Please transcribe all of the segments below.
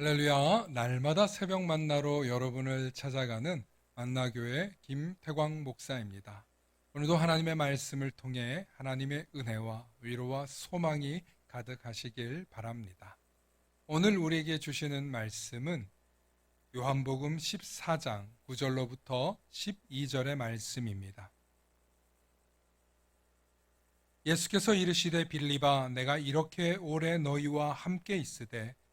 할렐루야. 날마다 새벽 만나러 여러분을 찾아가는 만나교회 김태광 목사입니다. 오늘도 하나님의 말씀을 통해 하나님의 은혜와 위로와 소망이 가득하시길 바랍니다. 오늘 우리에게 주시는 말씀은 요한복음 14장 9절로부터 12절의 말씀입니다. 예수께서 이르시되 빌리바 내가 이렇게 오래 너희와 함께 있으되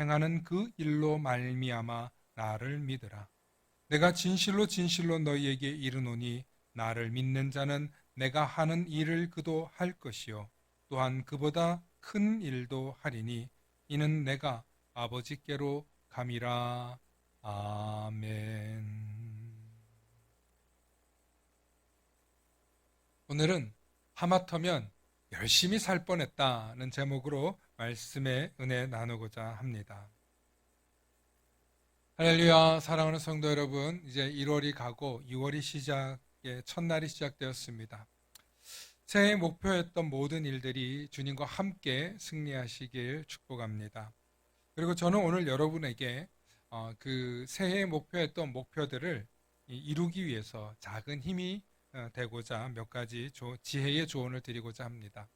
행하는 그 일로 말미암아 나를 믿으라. 내가 진실로 진실로 너희에게 이르노니 나를 믿는 자는 내가 하는 일을 그도 할 것이요 또한 그보다 큰 일도 하리니 이는 내가 아버지께로 감이라. 아멘. 오늘은 하마터면 열심히 살 뻔했다는 제목으로 말씀의 은혜 나누고자 합니다. 할렐루야, 사랑하는 성도 여러분, 이제 1월이 가고 6월이 시작의 첫날이 시작되었습니다. 새해 목표였던 모든 일들이 주님과 함께 승리하시길 축복합니다. 그리고 저는 오늘 여러분에게 어, 그 새해 목표했던 목표들을 이루기 위해서 작은 힘이 어, 되고자 몇 가지 지혜의 조언을 드리고자 합니다.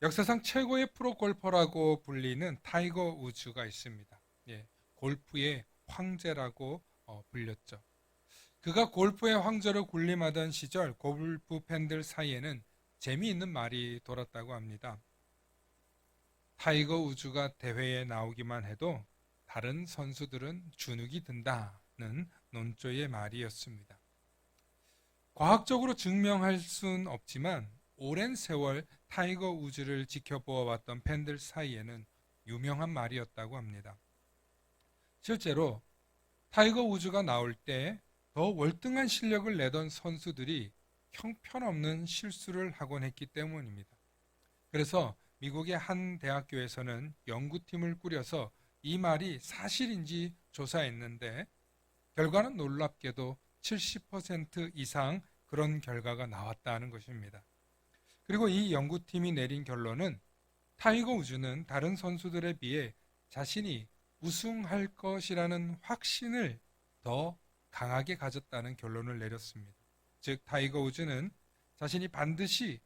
역사상 최고의 프로 골퍼라고 불리는 타이거 우즈가 있습니다. 예, 골프의 황제라고 어, 불렸죠. 그가 골프의 황제로 군림하던 시절 골프 팬들 사이에는 재미있는 말이 돌았다고 합니다. 타이거 우즈가 대회에 나오기만 해도 다른 선수들은 주눅이 든다는 논조의 말이었습니다. 과학적으로 증명할 수는 없지만 오랜 세월 타이거 우즈를 지켜보아왔던 팬들 사이에는 유명한 말이었다고 합니다. 실제로 타이거 우즈가 나올 때 더 월등한 실력을 내던 선수들이 형편없는 실수를 하곤 했기 때문입니다. 그래서 미국의 한 대학교에서는 연구팀을 꾸려서 이 말이 사실인지 조사했는데 결과는 놀랍게도 70% 이상 그런 결과가 나왔다는 것입니다. 그리고 이 연구팀이 내린 결론은 타이거 우즈는 다른 선수들에 비해 자신이 우승할 것이라는 확신을 더 강하게 가졌다는 결론을 내렸습니다. 즉, 타이거 우즈는 자신이 반드시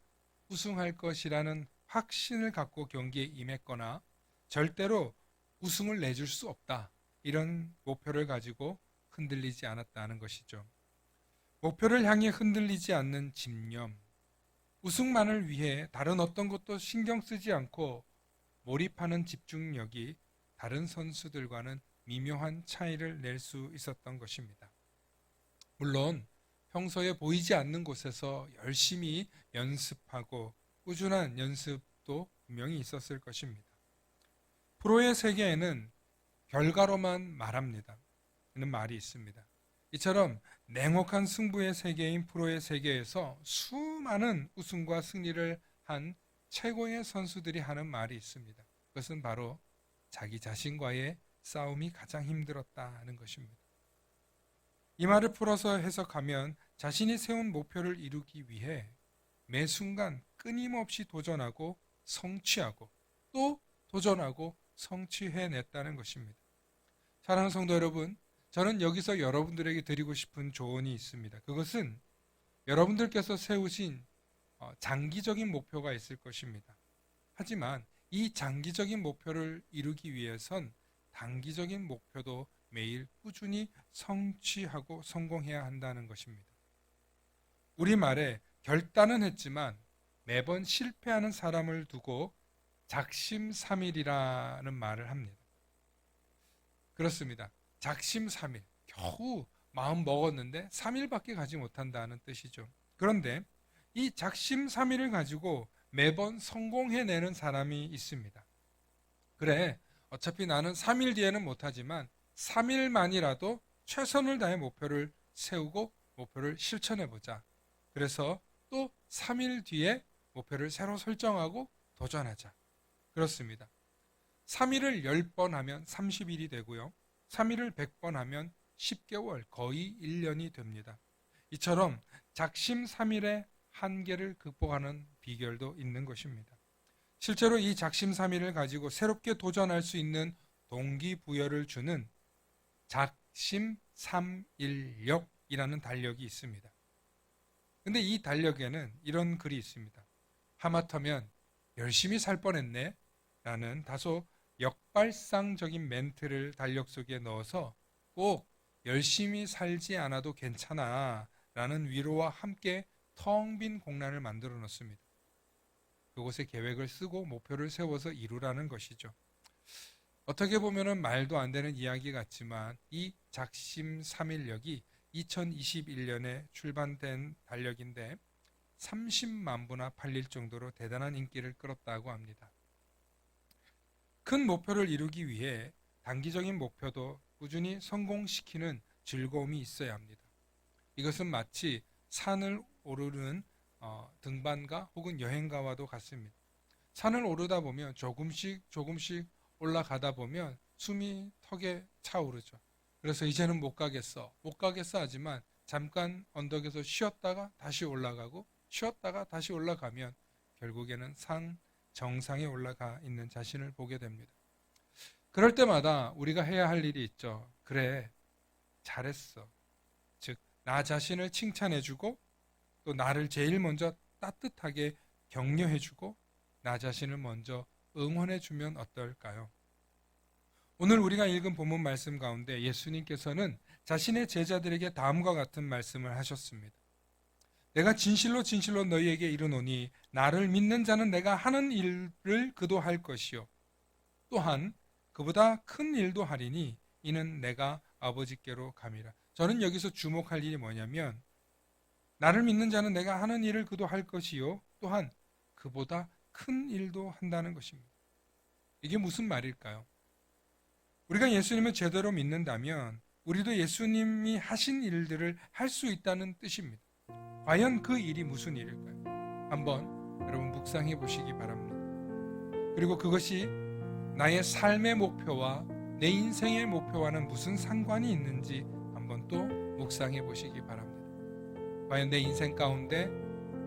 우승할 것이라는 확신을 갖고 경기에 임했거나 절대로 우승을 내줄 수 없다. 이런 목표를 가지고 흔들리지 않았다는 것이죠. 목표를 향해 흔들리지 않는 집념, 우승만을 위해 다른 어떤 것도 신경 쓰지 않고 몰입하는 집중력이 다른 선수들과는 미묘한 차이를 낼 수 있었던 것입니다. 물론 평소에 보이지 않는 곳에서 열심히 연습하고 꾸준한 연습도 분명히 있었을 것입니다. 프로의 세계에는 결과로만 말합니다. 는 말이 있습니다. 이처럼 냉혹한 승부의 세계인 프로의 세계에서 수많은 우승과 승리를 한 최고의 선수들이 하는 말이 있습니다. 그것은 바로 자기 자신과의 싸움이 가장 힘들었다는 것입니다. 이 말을 풀어서 해석하면 자신이 세운 목표를 이루기 위해 매 순간 끊임없이 도전하고 성취하고 또 도전하고 성취해냈다는 것입니다. 사랑하는 성도 여러분, 저는 여기서 여러분들에게 드리고 싶은 조언이 있습니다. 그것은 여러분들께서 세우신 어, 장기적인 목표가 있을 것입니다. 하지만 이 장기적인 목표를 이루기 위해선 단기적인 목표도 매일 꾸준히 성취하고 성공해야 한다는 것입니다. 우리말에 결단은 했지만 매번 실패하는 사람을 두고 작심삼일이라는 말을 합니다. 그렇습니다. 작심 3일. 겨우 마음 먹었는데 3일밖에 가지 못한다는 뜻이죠. 그런데 이 작심 3일을 가지고 매번 성공해내는 사람이 있습니다. 그래, 어차피 나는 3일 뒤에는 못하지만 3일만이라도 최선을 다해 목표를 세우고 목표를 실천해 보자. 그래서 또 3일 뒤에 목표를 새로 설정하고 도전하자. 그렇습니다. 3일을 10번 하면 30일이 되고요. 3일을 100번 하면 10개월, 거의 1년이 됩니다. 이처럼 작심 3일의 한계를 극복하는 비결도 있는 것입니다. 실제로 이 작심 3일을 가지고 새롭게 도전할 수 있는 동기부여를 주는 작심 3일력이라는 달력이 있습니다. 근데 이 달력에는 이런 글이 있습니다. 하마터면 열심히 살 뻔했네 라는 다소 역발상적인 멘트를 달력 속에 넣어서 꼭 열심히 살지 않아도 괜찮아 라는 위로와 함께 텅 빈 공란을 만들어 놓습니다. 그곳에 계획을 쓰고 목표를 세워서 이루라는 것이죠. 어떻게 보면 말도 안 되는 이야기 같지만 이 작심 3일력이 2021년에 출반된 달력인데 30만 부나 팔릴 정도로 대단한 인기를 끌었다고 합니다. 큰 목표를 이루기 위해 단기적인 목표도 꾸준히 성공시키는 즐거움이 있어야 합니다. 이것은 마치 산을 오르는 어, 등반가 혹은 여행가와도 같습니다. 산을 오르다 보면 조금씩 조금씩 올라가다 보면 숨이 턱에 차오르죠. 그래서 이제는 못 가겠어, 못 가겠어 하지만 잠깐 언덕에서 쉬었다가 다시 올라가고 쉬었다가 다시 올라가면 결국에는 산 정상에 올라가 있는 자신을 보게 됩니다. 그럴 때마다 우리가 해야 할 일이 있죠. 그래, 잘했어. 즉, 나 자신을 칭찬해주고 또 나를 제일 먼저 따뜻하게 격려해주고 나 자신을 먼저 응원해주면 어떨까요? 오늘 우리가 읽은 본문 말씀 가운데 예수님께서는 자신의 제자들에게 다음과 같은 말씀을 하셨습니다. 내가 진실로 진실로 너희에게 이르노니 나를 믿는 자는 내가 하는 일을 그도 할 것이요 또한 그보다 큰 일도 하리니 이는 내가 아버지께로 감이라. 저는 여기서 주목할 일이 뭐냐면 나를 믿는 자는 내가 하는 일을 그도 할 것이요 또한 그보다 큰 일도 한다는 것입니다. 이게 무슨 말일까요? 우리가 예수님을 제대로 믿는다면 우리도 예수님이 하신 일들을 할 수 있다는 뜻입니다. 과연 그 일이 무슨 일일까요? 한번 여러분 묵상해 보시기 바랍니다. 그리고 그것이 나의 삶의 목표와 내 인생의 목표와는 무슨 상관이 있는지 한번 또 묵상해 보시기 바랍니다. 과연 내 인생 가운데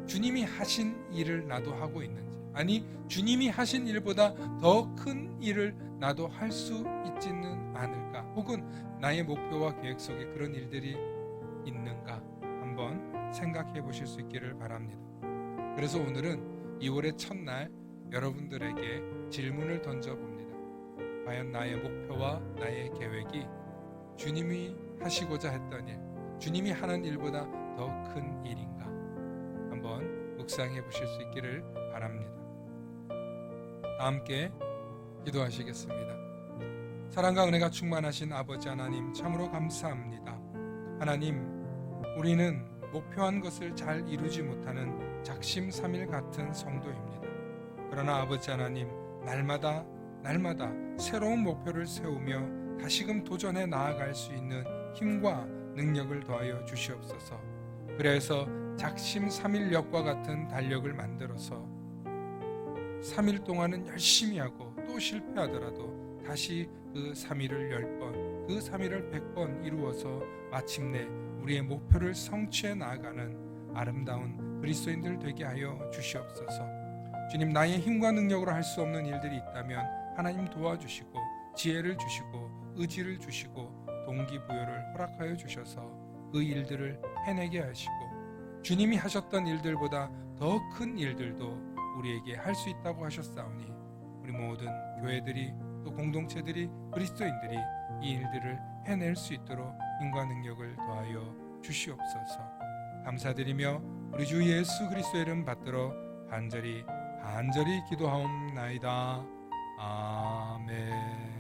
주님이 하신 일을 나도 하고 있는지, 아니, 주님이 하신 일보다 더 큰 일을 나도 할 수 있지는 않을까? 혹은 나의 목표와 계획 속에 그런 일들이 있는가? 생각해 보실 수 있기를 바랍니다. 그래서 오늘은 2월의 첫날 여러분들에게 질문을 던져봅니다. 과연 나의 목표와 나의 계획이 주님이 하시고자 했던 일, 주님이 하는 일보다 더 큰 일인가? 한번 묵상해 보실 수 있기를 바랍니다. 다 함께 기도하시겠습니다. 사랑과 은혜가 충만하신 아버지 하나님 참으로 감사합니다. 하나님, 우리는 목표한 것을 잘 이루지 못하는 작심삼일 같은 성도입니다. 그러나 아버지 하나님, 날마다 날마다 새로운 목표를 세우며 다시금 도전해 나아갈 수 있는 힘과 능력을 더하여 주시옵소서. 그래서 작심 3일력과 같은 달력을 만들어서 3일 동안은 열심히 하고 또 실패하더라도 다시 그 3일을 10번, 그 3일을 100번 이루어서 마침내 우리의 목표를 성취해 나아가는 아름다운 그리스도인들 되게 하여 주시옵소서. 주님 나의 힘과 능력으로 할 수 없는 일들이 있다면 하나님 도와주시고 지혜를 주시고 의지를 주시고 동기부여를 허락하여 주셔서 그 일들을 해내게 하시고 주님이 하셨던 일들보다 더 큰 일들도 우리에게 할 수 있다고 하셨사오니 우리 모든 교회들이 또 공동체들이 그리스도인들이 이 일들을 해낼 수 있도록 힘과 능력을 더하여 주시옵소서. 감사드리며 우리 주 예수 그리스도의 이름 받들어 간절히 간절히 기도하옵나이다. 아멘.